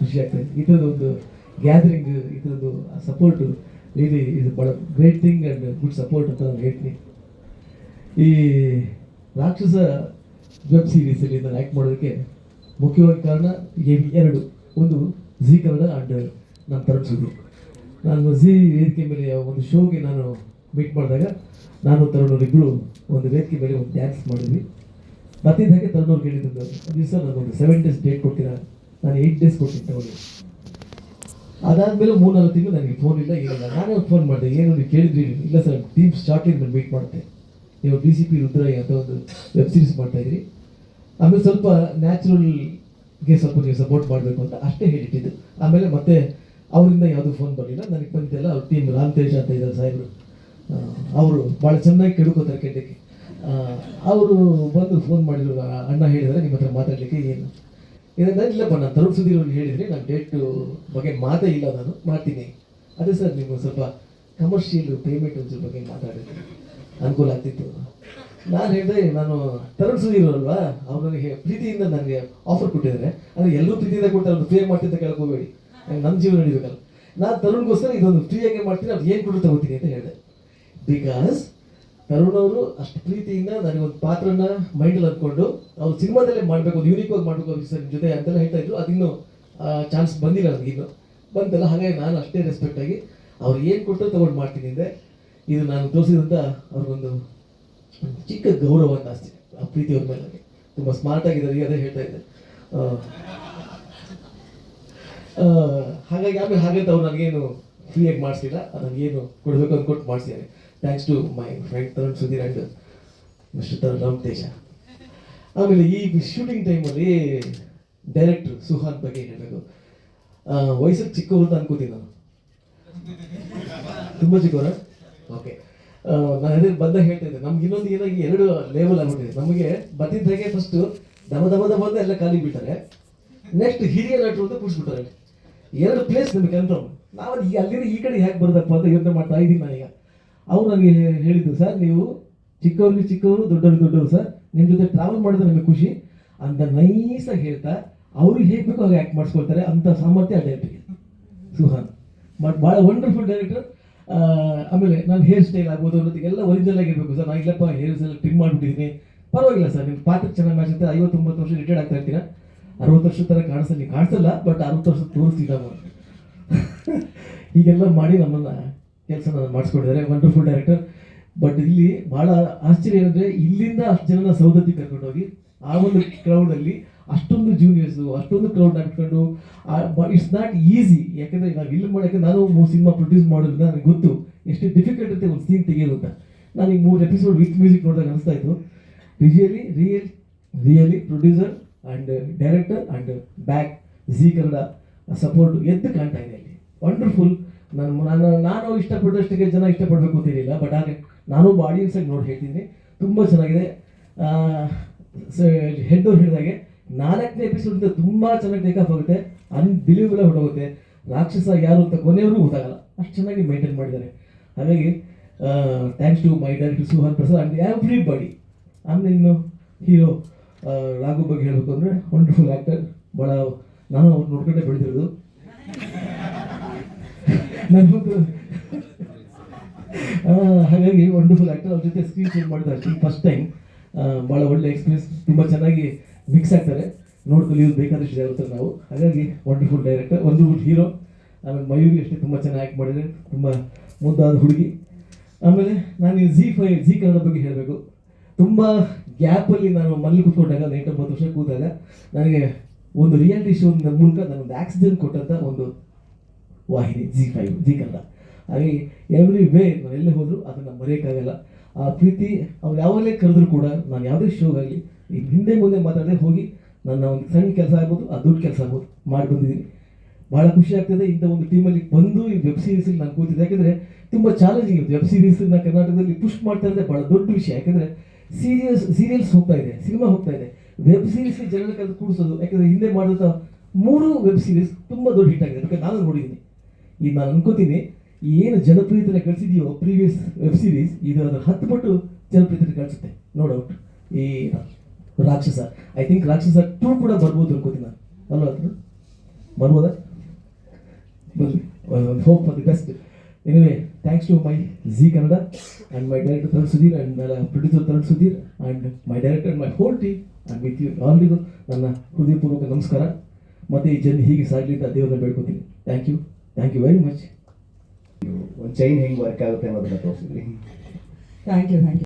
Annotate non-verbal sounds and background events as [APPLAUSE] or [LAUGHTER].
ಖುಷಿ ಆಗ್ತದೆ ಈ ಒಂದು ಗ್ಯಾದರಿಂಗ್ ಇದರದ್ದು ಥರದ್ದು ಸಪೋರ್ಟು ರಿಯಲಿ ಇದು ಭಾಳ great thing and good support ಅಂತ ನಾನು ಹೇಳ್ತೀನಿ. ಈ ರಾಕ್ಷಸ ವೆಬ್ ಸೀರೀಸಲ್ಲಿ ನಾನು ಆ್ಯಕ್ಟ್ ಮಾಡೋದಕ್ಕೆ ಮುಖ್ಯವಾಗಿ ಕಾರಣ ಎರಡು, ಒಂದು ಜಿ ಕನ್ನಡ ಆ್ಯಂಡ್ ನಾನು ತರುಣ್ ನಾನು ಜಿ ವೇದಿಕೆ ಮೇಲೆ ಒಂದು ಶೋಗೆ ನಾನು ಮೀಟ್ ಮಾಡಿದಾಗ ನಾನು ತರುಣ್ ಇಬ್ಬರು ಒಂದು ವೇದಿಕೆ ಮೇಲೆ ಒಂದು ಡ್ಯಾನ್ಸ್ ಮಾಡಿದ್ವಿ. ಮತ್ತಿದ್ದಾಗೆ ಹಾಗೆ ತರುಣ್ ಅವ್ರು ಕೇಳಿದ್ದು ಒಂದು ದಿವಸ ನನಗೊಂದು ಸೆವೆನ್ ಡೇಸ್ ಡೇಟ್ ಕೊಡ್ತೀರಾ? ನಾನು ಏಯ್ಟ್ ಡೇಸ್ ಕೊಟ್ಟಿದ್ದೆ ತಗೊಳ್ಳಿ ಅದಾದ್ಮೇಲೆ ಮೂರ್ನಾಲ್ಕು ತಿಂಗಳು ನನಗೆ ಫೋನ್ ಇಲ್ಲ, ಏನಿಲ್ಲ. ನಾನೇ ಫೋನ್ ಮಾಡಿದೆ. ಏನು ನೀವು ಕೇಳಿದ್ರಿ. ಇಲ್ಲ ಸರ್ ಟೀಮ್ ಸ್ಟಾರ್ಟಿಂಗ್ ನಾನು ಮೀಟ್ ಮಾಡ್ತೆ. ನೀವು ಡಿ ಸಿ ಪಿ ರುದ್ರಯ್ಯ ಅಂತ ಒಂದು ವೆಬ್ ಸೀರೀಸ್ ಮಾಡ್ತಾ ಇದ್ರಿ ಆಮೇಲೆ ಸ್ವಲ್ಪ ನ್ಯಾಚುರಲ್ಗೆ ಸ್ವಲ್ಪ ನೀವು ಸಪೋರ್ಟ್ ಮಾಡಬೇಕು ಅಂತ ಅಷ್ಟೇ ಹೇಳಿಟ್ಟಿದ್ದು. ಆಮೇಲೆ ಮತ್ತೆ ಅವರಿಂದ ಯಾವುದೂ ಫೋನ್ ಬರಲಿಲ್ಲ ನನಗೆ ಬಂದಿದ್ದೆಲ್ಲ ಅವ್ರ ಟೀಮ್ ರಾಮ್ ತೇಜ್ ಅಂತ ಇದ್ದಾರೆ ಸಾಹೇಬರು. ಅವರು ಭಾಳ ಚೆನ್ನಾಗಿ ಕೆಡ್ಕೋತಾರೆ ಕೆಟ್ಟಕ್ಕೆ ಅವರು ಬಂದು ಫೋನ್ ಮಾಡಿದ್ರು. ಅಣ್ಣ ಹೇಳಿದರೆ, ನಿಮ್ಮ ಹತ್ರ ಮಾತಾಡಲಿಕ್ಕೆ ಏನು? ಇದನ್ನ ಇಲ್ಲಪ್ಪ, ನಾನು ಅವ್ರಿಗೆ ಹೇಳಿದ್ರೆ ನಾನು ಡೇಟ್ ಬಗ್ಗೆ ಮಾತೇ ಇಲ್ಲ, ನಾನು ಮಾಡ್ತೀನಿ. ಅದೇ ಸರ್, ನೀವು ಸ್ವಲ್ಪ ಕಮರ್ಷಿಯಲ್ ಪೇಮೆಂಟ್ ಒಂಚೂರು ಬಗ್ಗೆ ಮಾತಾಡಿದ್ರೆ ಅನುಕೂಲ ಆಗ್ತಿತ್ತು. ನಾನು ಹೇಳಿದೆ, ನಾನು ಅವ್ರು ನನಗೆ ಪ್ರೀತಿಯಿಂದ ನನಗೆ ಆಫರ್ ಕೊಟ್ಟಿದ್ದಾರೆ. ಅಂದರೆ ಎಲ್ಲರೂ ಪ್ರೀತಿಯಿಂದ ಕೊಡ್ತಾರೆ, ಅವ್ರು ಫ್ರೀಯಾಗಿ ಮಾಡ್ತಿದ್ದ ಕೇಳ್ಕೋಬೇಡಿ ನನ್ನ ಜೀವನ ನಡಿಬೇಕಲ್ಲ. ನಾನು ತರುಣ್ಗೋಸ್ಕರ ಇದೊಂದು ಫ್ರೀಯಾಗಿ ಮಾಡ್ತೀನಿ, ಅವ್ರು ಏನು ಕೊಟ್ಟು ತಗೋತೀನಿ ಅಂತ ಹೇಳಿದೆ. ಬಿಕಾಸ್ ತರುಣ್ ಅವರು ಅಷ್ಟು ಪ್ರೀತಿಯಿಂದ ನನಗೆ ಒಂದು ಪಾತ್ರನ ಮೈಂಡಲ್ಲಿ ಅಂದ್ಕೊಂಡು ಅವ್ರು ಸಿನಿಮಾದಲ್ಲೇ ಮಾಡಬೇಕು, ಒಂದು ಯೂನಿಕ್ ಆಗಿ ಮಾಡಬೇಕು ಸರ್ ಜೊತೆ ಅಂತೆಲ್ಲ ಹೇಳ್ತಾ ಇದ್ರು. ಅದಿನ್ನು ಚಾನ್ಸ್ ಬಂದಿಲ್ಲ ನನಗಿನ್ನು ಬಂತಲ್ಲ, ಹಾಗಾಗಿ ನಾನು ಅಷ್ಟೇ ರೆಸ್ಪೆಕ್ಟ್ ಆಗಿ ಅವ್ರು ಏನು ಕೊಟ್ಟರು ತಗೊಂಡು ಮಾಡ್ತೀನಿ ಅಂದರೆ ಇದು ನಾನು ತೋರಿಸಿದಂಥ ಅವ್ರಿಗೊಂದು ಚಿಕ್ಕ ಗೌರವ ಅಂತ ಆ ಪ್ರೀತಿ ಅವ್ರ ಮೇಲೆ ನನಗೆ. ತುಂಬ ಸ್ಮಾರ್ಟ್ ಆಗಿದ್ದಾರೆ ಅದೇ ಹೇಳ್ತಾ ಇದ್ದೆ. ಹಾಗಾಗಿ ಆಮೇಲೆ ಹಾಗಂತ ಅವ್ರು ನನಗೇನು ಫ್ರೀಯಾಗಿ ಮಾಡಿಸಿಲ್ಲ, ನನಗೇನು ಕೊಡಬೇಕು ಅಂತ ಕೊಟ್ಟು ಮಾಡಿಸಿದ್ದಾರೆ. Thanks to my friend Tarun Sudheer and mister Tarun Ram Teja ಆಮೇಲೆ ಈ ಶೂಟಿಂಗ್ ಟೈಮಲ್ಲಿ ಡೈರೆಕ್ಟ್ರು ಸುಹಾನ್ ಬಗ್ಗೆ ಹೇಳಬೇಕು. ವಯಸ್ಸಿಗೆ ಚಿಕ್ಕವರು ಅಂತ ಅನ್ಕೋತೀನಿ ನಾನು. ತುಂಬ ಚಿಕ್ಕವರ? ಓಕೆ ನಾನು ಅದೇ ಬಂದಾಗ ಹೇಳ್ತಾ ಇದ್ದೆ. ನಮ್ಗೆ ಇನ್ನೊಂದು ಏನಾಗಿ ಎರಡು ಲೆವೆಲ್ ಆಗ್ಬಿಟ್ಟಿದೆ ನಮಗೆ ಬಂದಿದ್ದಾಗೆ ಫಸ್ಟ್ ದಮ ದಮ ದಮ ಅಂತ ಎಲ್ಲ ಖಾಲಿ ಬಿಡ್ತಾರೆ. ನೆಕ್ಸ್ಟ್ ಹಿರಿಯ ನಟರು ಅಂತ ಕೂರಿಸ್ಬಿಟ್ಟಾರೆ ಎರಡು ಪ್ಲೇಸ್ ನಮಗೆ ಕನ್ಫರ್ಮ್ ನಾವು ಈ ಅಲ್ಲಿಂದ ಈ ಕಡೆ ಹೇಗೆ ಬರ್ದಪ್ಪ ಅಂತ ಯೋಚನೆ ಮಾಡ್ತಾ ಇದ್ದೀನಿ ನಾನೀಗ. ಅವ್ರು ನನಗೆ ಹೇಳಿದ್ದು ಸರ್, ನೀವು ಚಿಕ್ಕವ್ರಿಗೆ ಚಿಕ್ಕವರು ದೊಡ್ಡವ್ರಿಗೆ ದೊಡ್ಡವರು, ಸರ್. ನಿಮ್ಮ ಜೊತೆ ಟ್ರಾವೆಲ್ ಮಾಡಿದ್ರೆ ನಮಗೆ ಖುಷಿ. ಅಂತ ನೈಸಾಗಿ ಹೇಳ್ತಾ, ಅವ್ರಿಗೆ ಹೇಗೆ ಬೇಕೋ ಹಾಗೆ ಆ್ಯಕ್ಟ್ ಮಾಡಿಸ್ಕೊಳ್ತಾರೆ. ಅಂತ ಸಾಮರ್ಥ್ಯ ಆ ಡೈರೆಕ್ಟ್ರಿಗೆ ಸುಹಾನ್. ಬಟ್ ಭಾಳ ವಂಡರ್ಫುಲ್ ಡೈರೆಕ್ಟರ್ ಆಮೇಲೆ ನಾನು ಹೇರ್ ಸ್ಟೈಲ್ ಆಗ್ಬೋದು ಅನ್ನೋದು ಎಲ್ಲ ಒರಿಜಿನಲ್ ಆಗಿರ್ಬೇಕು ಸರ್. ನಾನು ಇಲ್ಲಪ್ಪ ಹೇರ್ಸ್ ಎಲ್ಲ ಟ್ರಿಮ್ ಮಾಡಿಬಿಟ್ಟಿದ್ದೀನಿ ಪರವಾಗಿಲ್ಲ, ಸರ್. ನಿಮ್ಮ ಪಾತ್ರ ಚೆನ್ನಾಗಿ ಮ್ಯಾಚ್ ಐವತ್ತೊಂಬತ್ತು ವರ್ಷ ರಿಟೈರ್ಡ್ ಆಗ್ತಾ ಇರ್ತೀರಾ? ಅರವತ್ತು ವರ್ಷದ ಥರ ಕಾಣಿಸ್ತಾ ನೀವು ಕಾಣಿಸಲ್ಲ, ಬಟ್ ಅರವತ್ತು ವರ್ಷ ತೋರಿಸ್ತಿದ್ದಾವೆ [LAUGHS] ಹೀಗೆಲ್ಲ ಮಾಡಿ ನಮ್ಮನ್ನ ಕೆಲಸ ಮಾಡಿಸ್ಕೊಂಡಿದ್ದಾರೆ ವಂಡರ್ಫುಲ್ ಡೈರೆಕ್ಟರ್ ಬಟ್ ಇಲ್ಲಿ ಬಹಳ ಆಶ್ಚರ್ಯ ಏನಂದ್ರೆ ಇಲ್ಲಿಂದ ಅಷ್ಟು ಜನನ ಸೌದತ್ತಿ ಕರ್ಕೊಂಡೋಗಿ ಆ ಒಂದು ಕ್ರೌಡಲ್ಲಿ ಅಷ್ಟೊಂದು ಜೂನಿಯರ್ಸ್ ಅಷ್ಟೊಂದು ಕ್ರೌಡ್ ಹಾಕ್ಕೊಂಡು ಇಟ್ಸ್ ನಾಟ್ ಈಸಿ ಯಾಕಂದ್ರೆ ನಾವು ಇಲ್ಲಿ ಮಾಡೋಕ್ಕೆ ನಾನು ಸಿನಿಮಾ ಪ್ರೊಡ್ಯೂಸ್ ಮಾಡೋದ್ರಿಂದ ನನಗೆ ಗೊತ್ತು ಎಷ್ಟು ಡಿಫಿಕಲ್ಟ್ ಇರುತ್ತೆ ಒಂದು ಸೀನ್ ತೆಗೆಯೋದು ಅಂತ. ನಾನು ಈಗ ಮೂರು ಎಪಿಸೋಡ್ ವಿತ್ ಮ್ಯೂಸಿಕ್ ನೋಡಿದಾಗ ಅನಿಸ್ತಾ ಇತ್ತು. Really real really producer and director and back Zee Kannada support ಎದ್ದು ಕಾಣ್ತಾ ಇದೆ ಅಲ್ಲಿ. ವಂಡರ್ಫುಲ್ ನಾನು ನಾನು ನಾನು ಇಷ್ಟಪಟ್ಟಷ್ಟಕ್ಕೆ ಜನ ಇಷ್ಟಪಡಬೇಕು ಅಂತಿರಲಿಲ್ಲ ಬಟ್ ಹಾಗೆ ನಾನು ಆಡಿಯನ್ಸ್ ಆಗಿ ನೋಡಿ ಹೇಳ್ತೀನಿ. ತುಂಬ ಚೆನ್ನಾಗಿದೆ. ಹೆಡ್ ಹೇಳಿದಾಗೆ ನಾಲ್ಕನೇ ಎಪಿಸೋಡ್ ತುಂಬ ಚೆನ್ನಾಗಿ ಟೇಕ್ ಆಫ್ ಆಗುತ್ತೆ. ಅನ್ಬಿಲೀವಬಲ್ ಹೊರಟೋಗುತ್ತೆ. ರಾಕ್ಷಸ ಯಾರು ಅಂತ ಕೊನೆಯವ್ರಿಗೂ ಗೊತ್ತಾಗಲ್ಲ. ಅಷ್ಟು ಚೆನ್ನಾಗಿ ಮೇಂಟೈನ್ ಮಾಡಿದ್ದಾರೆ. ಹಾಗಾಗಿ thanks to my director Suhan Prasad and everybody ಆಮೇಲೆ ಇನ್ನು ಹೀರೋ ರಾಘು ಬಗ್ಗೆ ಹೇಳಬೇಕು ಅಂದರೆ ವಂಡರ್ಫುಲ್ ಆ್ಯಕ್ಟರ್ ಭಾಳ ನಾನು ಅವ್ರು ನೋಡ್ಕೊಂಡೇ ಬೆಳೆದಿರೋದು. ಆ, ಹಾಗಾಗಿ ವಂಡರ್ಫುಲ್ ಆ್ಯಕ್ಟರ್ ಅವ್ರ ಜೊತೆ ಸ್ಕ್ರೀನ್ ಶೇರ್ ಮಾಡಿದ ಫಸ್ಟ್ ಟೈಮ್ ಭಾಳ ಒಳ್ಳೆ ಎಕ್ಸ್ಪೀರಿಯನ್ಸ್ ತುಂಬ ಚೆನ್ನಾಗಿ ಮಿಕ್ಸ್ ಆಗ್ತಾರೆ. ನೋಡ್ಕೊಳ್ಳಿ ಇವ್ರು ಬೇಕಾದಷ್ಟು ಜನ ಇರ್ತಾರೆ ನಾವು. ಹಾಗಾಗಿ ವಂಡರ್ಫುಲ್ ಡೈರೆಕ್ಟರ್ ಒಂದು ಹೀರೋ ಆಮೇಲೆ ಮಯೂರಿ ಅಷ್ಟೇ ತುಂಬ ಚೆನ್ನಾಗಿ ಆ್ಯಕ್ಟ್ ಮಾಡಿದರೆ ತುಂಬ ಮುದ್ದಾದ ಹುಡುಗಿ. ಆಮೇಲೆ ನಾನು ಜಿ ಫೈ ಜಿ ಕನ್ನಡ ಬಗ್ಗೆ ಹೇಳಬೇಕು. ತುಂಬ ಗ್ಯಾಪಲ್ಲಿ ನಾನು ಮನೇಲಿ ಕೂತ್ಕೊಂಡಾಗ ಎಂಟೊಂಬತ್ತು ವರ್ಷ ಕೂತಾಗ ನನಗೆ ಒಂದು ರಿಯಾಲಿಟಿ ಶೋ ಮೂಲಕ ನನಗೊಂದು ಆಕ್ಸಿಡೆಂಟ್ ಕೊಟ್ಟಂಥ ಒಂದು ವಾಹಿನಿ ಜಿ ಫೈವ್ ಜಿ ಕನ್ನಡ ಹಾಗಾಗಿ ಎವ್ರಿ ವೇ ನಾನು ಎಲ್ಲೇ ಹೋದರೂ ಅದನ್ನು ಮರೆಯೋಕ್ಕಾಗಲ್ಲ. ಆ ಪ್ರೀತಿ ಅವ್ರು ಯಾವಾಗಲೇ ಕರೆದ್ರು ಕೂಡ ನಾನು ಯಾವುದೇ ಶೋಗಾಗಲಿ ಈಗ ಹಿಂದೆ ಮುಂದೆ ಮಾತಾಡದೆ ಹೋಗಿ ನನ್ನ ಒಂದು ಸಣ್ಣ ಕೆಲಸ ಆಗ್ಬೋದು, ಆ ದೊಡ್ಡ ಕೆಲಸ ಆಗ್ಬೋದು ಮಾಡಿ ಬಂದಿದ್ದೀನಿ ಭಾಳ ಖುಷಿ ಆಗ್ತದೆ. ಇಂಥ ಒಂದು ಟೀಮಲ್ಲಿ ಬಂದು ಈ ವೆಬ್ ಸೀರೀಸಲ್ಲಿ ನಾನು ಕೂತಿದ್ದೆ. ಯಾಕಂದರೆ ತುಂಬ ಚಾಲೆಂಜಿಂಗ್ ಇತ್ತು. ವೆಬ್ ಸೀರೀಸನ್ನ ಕರ್ನಾಟಕದಲ್ಲಿ ಪುಷ್ ಮಾಡ್ತಾ ಇದ್ದೆ. ಭಾಳ ದೊಡ್ಡ ವಿಷಯ. ಯಾಕಂದರೆ ಸೀರಿಯಸ್ ಸೀರಿಯಲ್ಸ್ ಹೋಗ್ತಾ ಇದೆ. ಸಿನಿಮಾ ಹೋಗ್ತಾ ಇದೆ. ವೆಬ್ ಸೀರೀಸ್ಗೆ ಜನರ ಕರೆದು ಕೂಡಿಸೋದು. ಯಾಕಂದರೆ ಹಿಂದೆ ಮಾಡಿದಂಥ ಮೂರು ವೆಬ್ ಸೀರೀಸ್ ತುಂಬ ದೊಡ್ಡ ಹಿಟ್ ಆಗಿದೆ. ಯಾಕಂದ್ರೆ ನಾನು ನೋಡಿದ್ದೀನಿ ಈಗ ನಾನು ಅನ್ಕೋತೀನಿ ಏನು ಜನಪ್ರಿಯತೆ ಕಳಿಸಿದೆಯೋ ಪ್ರೀವಿಯಸ್ ವೆಬ್ ಸೀರೀಸ್ ಇದು ಅದರ ಹತ್ತು ಪಟ್ಟು ಜನಪ್ರಿಯತೆ ಕಳಿಸುತ್ತೆ ನೋ ಡೌಟ್ ಈ ರಾಕ್ಷಸ. ಐ ಥಿಂಕ್ ರಾಕ್ಷಸ ಟೂ ಕೂಡ ಬರ್ಬೋದು ಅನ್ಕೋತೀನಿ ನಾನು. ಅಲ್ವಾ ಹತ್ರ ಬರ್ಬೋದಾ? Hope for the best anyway thanks to my Zee Kannada and my director Tarun Sudheer and producer Taran Sudheer and my director my whole team and with you ಆಲ್ರಿಗೂ ನನ್ನ ಹೃದಯಪೂರ್ವಕ ನಮಸ್ಕಾರ. ಮತ್ತು ಈ ಜನ ಹೀಗೆ ಸಾಗಲಿ ಅಂತ ದೇವರನ್ನ ಬೇಡ್ಕೊತೀನಿ. Thank you thank you very much ಒಂದು ಚೈನ್ ಹೆಂಗೆ ವರ್ಕ್ ಆಗುತ್ತೆ ಅನ್ನೋದನ್ನ ತೋರಿಸಿದ್ರಿ ಥ್ಯಾಂಕ್ ಯು ಥ್ಯಾಂಕ್ ಯು